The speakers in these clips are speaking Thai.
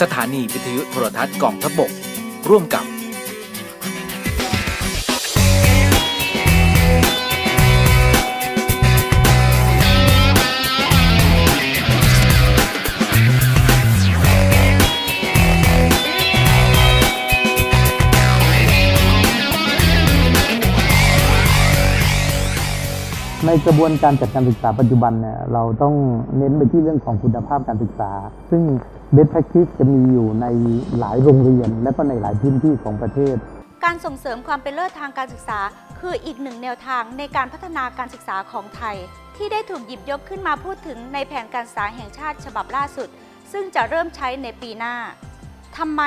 สถานีวิทยุโทรทัศน์กองทพบก ร่วมกับ ในกระบวนการจัดการศึกษาปัจจุบันเนี่ยเราต้องเน้นไปที่เรื่องของคุณภาพการศึกษา ซึ่ง best practice จะมีอยู่ในหลายโรงเรียน และก็ในหลายพื้นที่ของประเทศ การส่งเสริมความเป็นเลิศทางการศึกษา คืออีกหนึ่งแนวทางในการพัฒนาการศึกษาของไทย ที่ได้ถูกหยิบยกขึ้นมาพูดถึงในแผนการศึกษาแห่งชาติฉบับล่าสุด ซึ่งจะเริ่มใช้ในปีหน้าทำไม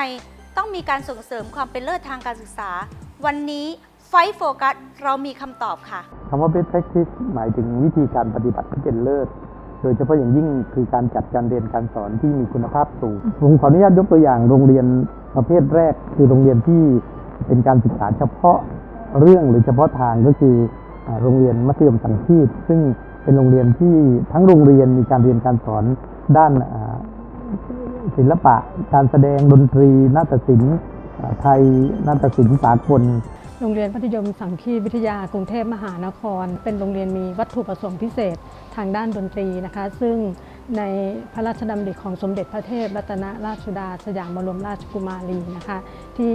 ต้องมีการส่งเสริมความเป็นเลิศทางการศึกษา วันนี้ ไฟโฟกัสเรามีคำตอบค่ะคำว่า best practice หมายถึงวิธีการปฏิบัติที่เป็นเลิศโดยเฉพาะอย่างยิ่งคือการจัดการเรียนการสอนที่มีคุณภาพสูงผมขออนุญาตยกตัวอย่างโรงเรียนประเภทแรก คือโรงเรียนที่เป็นการศึกษาเฉพาะเรื่องหรือเฉพาะทางก็คือโรงเรียนมัธยมสังคีตซึ่งเป็นโรงเรียนที่ทั้งโรงเรียนมีการเรียนการสอนด้านศิลปะ การแสดงดนตรีนาฏศิลป์ไทยนาฏศิลป์สากล โรงเรียนมัธยมสังคีวิทยากรุงเทพมหานคร เป็นโรงเรียนมีวัตถุประสงค์พิเศษทางด้านดนตรีนะคะ ซึ่งในพระราชดำริของสมเด็จพระเทพรัตนราชสุดาสยามบรมราชกุมารีนะคะ ที่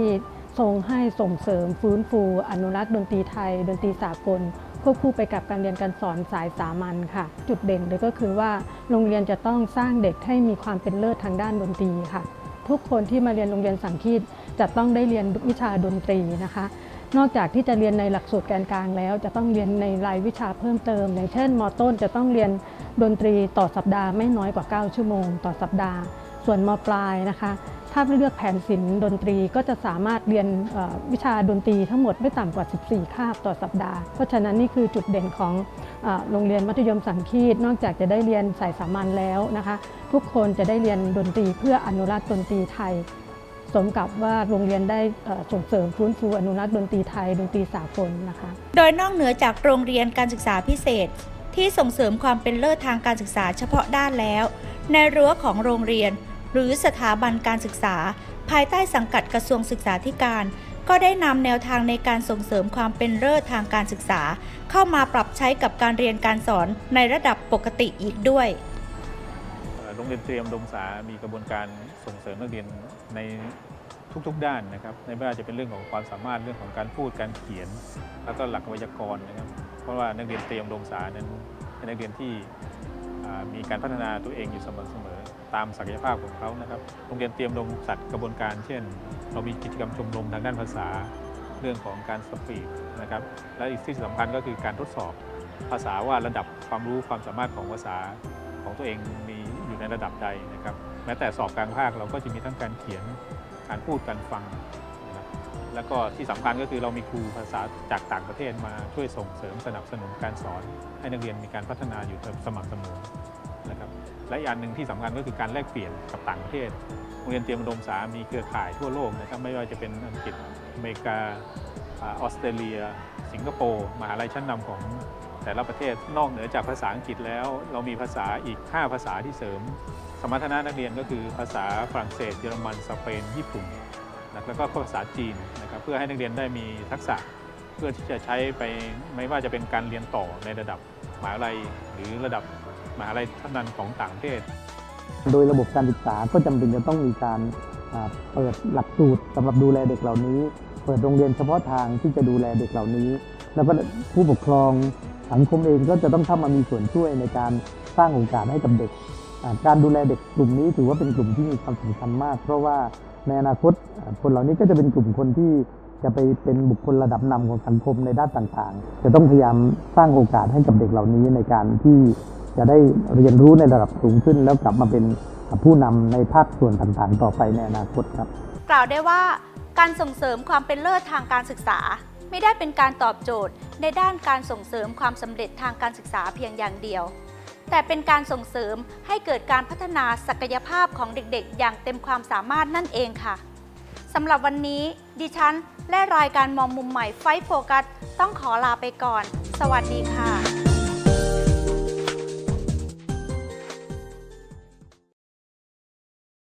ทรงให้ส่งเสริมฟื้นฟู อนุรักษ์ดนตรีไทย ดนตรีสากลควบคู่ไปกับการเรียนการสอนสายสามัญค่ะ จุดเด่นเลยก็คือว่าโรงเรียนจะต้องสร้างเด็กให้มีความเป็นเลิศทางด้านดนตรีค่ะ ทุกคนที่มาเรียนโรงเรียนสังคีตจะต้องได้เรียนวิชาดนตรีนะคะ นอกจากที่จะเรียนในหลักสูตรแกนกลางแล้ว จะต้องเรียนในรายวิชาเพิ่มเติม อย่างเช่นมต้นจะต้องเรียนดนตรีต่อสัปดาห์ไม่น้อยกว่า 9 ชั่วโมง ต่อสัปดาห์ ส่วนมปลายนะคะ ถ้าเลือกแผนศิลป์ดนตรีก็จะสามารถเรียนวิชาดนตรีทั้งหมดไม่ต่ำกว่า 14 คาบต่อสัปดาห์ เพราะฉะนั้นนี่คือจุดเด่นของโรงเรียนมัธยมสังคีตนอกจากจะได้เรียนสายสามัญแล้วนะคะ ทุกคนจะได้เรียนดนตรีเพื่ออนุรักษ์ดนตรีไทย สมกับว่าโรงเรียนได้ส่งเสริมฟื้นฟูอนุรักษ์ดนตรีไทยดนตรีสากลนะคะ โดยนอกเหนือจากโรงเรียนการศึกษาพิเศษ ที่ส่งเสริมความเป็นเลิศทางการศึกษาเฉพาะด้านแล้ว ในรั้วของโรงเรียน หรือสถาบันการศึกษา ภายใต้สังกัดกระทรวงศึกษาธิการ ก็ได้นำแนวทางในการส่งเสริมความเป็นเลิศทางการศึกษา เข้ามาปรับใช้กับการเรียนการสอนในระดับปกติอีกด้วย โรงเรียนเตรียมดงสามีกระบวนการส่งเสริมนักเรียนในทุกๆ ด้านนะครับในไม่ว่าจะเป็นเรื่องของความสามารถเรื่องของการพูดการเขียน แล้วก็หลักไวยากรณ์นะครับ เพราะว่านักเรียนเตรียมดงสานั้นเป็นนักเรียนที่มีการพัฒนาตัวเองอยู่เสมอๆตามศักยภาพของเขานะครับโรงเรียนเตรียมดงจัดกระบวนการ เช่น เรามีกิจกรรมชมรมทางด้านภาษาเรื่องของการสปีดนะครับและอีกที่สำคัญก็คือการทดสอบภาษาว่าระดับความรู้ความสามารถของภาษาของตัวเองมี อยู่ในระดับใดนะครับ แม้แต่สอบกลางภาคเราก็จะมีทั้งการเขียนการพูดการฟังนะครับแล้วก็ที่สำคัญก็คือเรามีครูภาษาจากต่างประเทศมาช่วยส่งเสริมสนับสนุนการสอน ให้นักเรียนมีการพัฒนาอยู่สม่ำเสมอนะครับและอีกอันหนึ่งที่สำคัญก็คือการแลกเปลี่ยนกับต่างประเทศโรงเรียนเตรียมอุดมศึกษามีเครือข่ายทั่วโลกนะครับไม่ว่าจะเป็นอังกฤษอเมริกาอาออสเตรเลีย สิงคโปร์มหาลัยชั้นนำของ แต่ละประเทศนอกเหนือจากภาษาอังกฤษแล้ว เรามีภาษาอีก 5 ภาษาที่เสริม สมรรถนะนักเรียนก็คือภาษาฝรั่งเศส เยอรมันสเปน ญี่ปุ่นนะแล้วก็ภาษาจีนนะครับเพื่อให้นักเรียนได้มีทักษะเพื่อที่จะใช้ไปไม่ว่าจะเป็นการเรียนต่อในระดับมหาลัยหรือระดับมหาลัยชั้นนำของต่างประเทศ โดยระบบการศึกษาก็จำเป็นจะต้องมีการเปิดหลักสูตรสำหรับดูแลเด็กเหล่านี้ เปิดโรงเรียนเฉพาะทางที่จะดูแลเด็กเหล่านี้ แล้วก็ผู้ปกครอง สังคมเองก็จะต้องเข้ามามีส่วนช่วยในการสร้างโอกาสให้กับเด็ก การดูแลเด็กกลุ่มนี้ถือว่าเป็นกลุ่มที่มีความสำคัญมาก เพราะว่าในอนาคตคนเหล่านี้ก็จะเป็นกลุ่มคนที่จะไปเป็นบุคคลระดับนำของสังคมในด้านต่างๆ จะต้องพยายามสร้างโอกาสให้กับเด็กเหล่านี้ในการที่จะได้เรียนรู้ในระดับสูงขึ้น แล้วกลับมาเป็นผู้นำในภาคส่วนต่างๆ ต่อไปในอนาคตครับ กล่าวได้ว่าการส่งเสริมความเป็นเลิศทางการศึกษา ไม่ได้เป็นการตอบโจทย์ในด้านการส่งเสริมความสำเร็จทางการศึกษาเพียงอย่างเดียว แต่เป็นการส่งเสริมให้เกิดการพัฒนาศักยภาพของเด็กๆ อย่างเต็มความสามารถนั่นเองค่ะสำหรับวันนี้ ดิฉัน และรายการมองมุมใหม่ไฟโฟกัส ต้องขอลาไปก่อน สวัสดีค่ะ